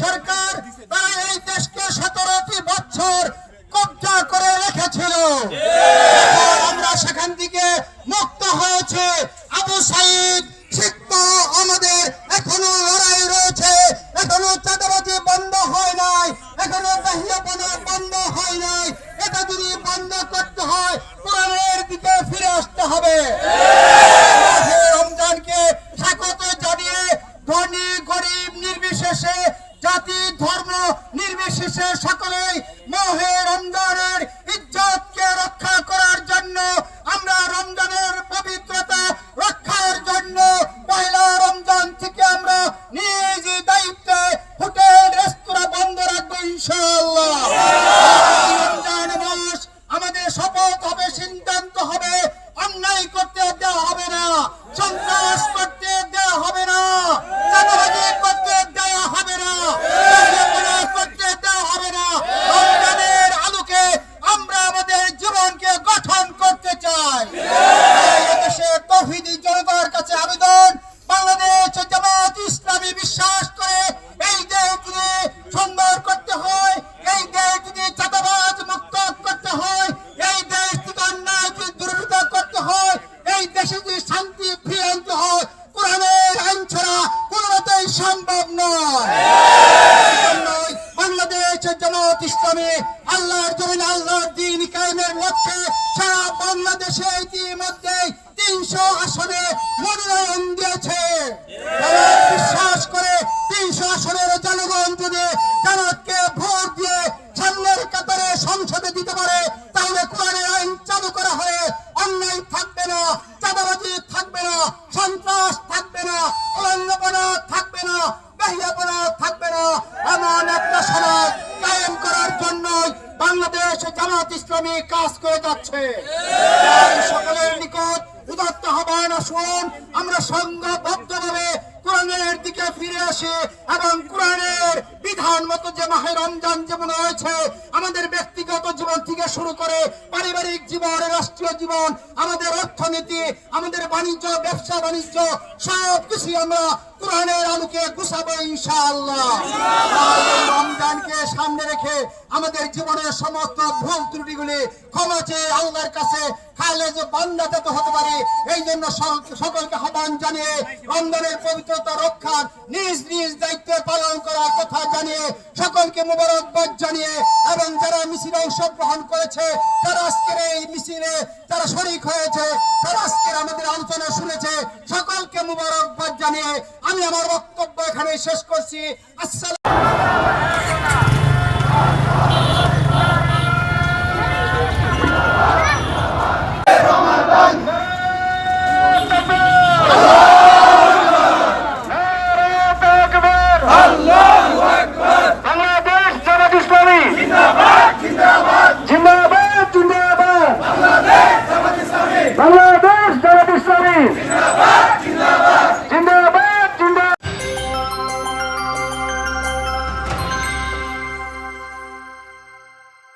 সরকার তারা এই দেশকে সতেরোটি বছর কবজা করে রেখেছিল। আসতে হবে। রমজানকে স্বাগত জানিয়ে ধনী গরিব নির্বিশেষে জাতি ধর্ম নির্বিশেষে সকলেই মহে সম্ভব নয়। বাংলাদেশের বাংলাদেশ জামাত ইসলামী আল্লাহর জমিন আল্লাহর দিন কায়েমের লক্ষ্যে সারা বাংলাদেশে ইতিমধ্যে তিনশো আসনে মনোনয়ন কোরআনের বিধান মতো যে মাহে রমজান যেমন রয়েছে, আমাদের ব্যক্তিগত জীবন থেকে শুরু করে পারিবারিক জীবন, রাষ্ট্রীয় জীবন, আমাদের অর্থনীতি, আমাদের বাণিজ্য, ব্যবসা, বাণিজ্য সব কিছু আমরা কোরআনের গুছাবো ইনশাআল্লাহ। রমজানকে সামনে রেখে আমাদের জীবনের সমস্ত ভুল ত্রুটিগুলি ক্ষমা চেয়ে আল্লাহর কাছে খালে যে বান্দা যাতে হতে পারে এই জন্য সকলকে আহ্বান জানিয়ে রমজানের পবিত্রতা রক্ষার নিজ জানিয়ে সকলকে মোবারকবাদ জানিয়ে এবং যারা মিছিলে অংশগ্রহণ করেছে, তারা আজকের এই মিছিলে তারা শরিক হয়েছে, তারা আজকের আমাদের আলোচনা শুনেছে। সকলকে মোবারকবাদ জানিয়ে আমি আমার বক্তব্য এখানে শেষ করছি। আসসালাম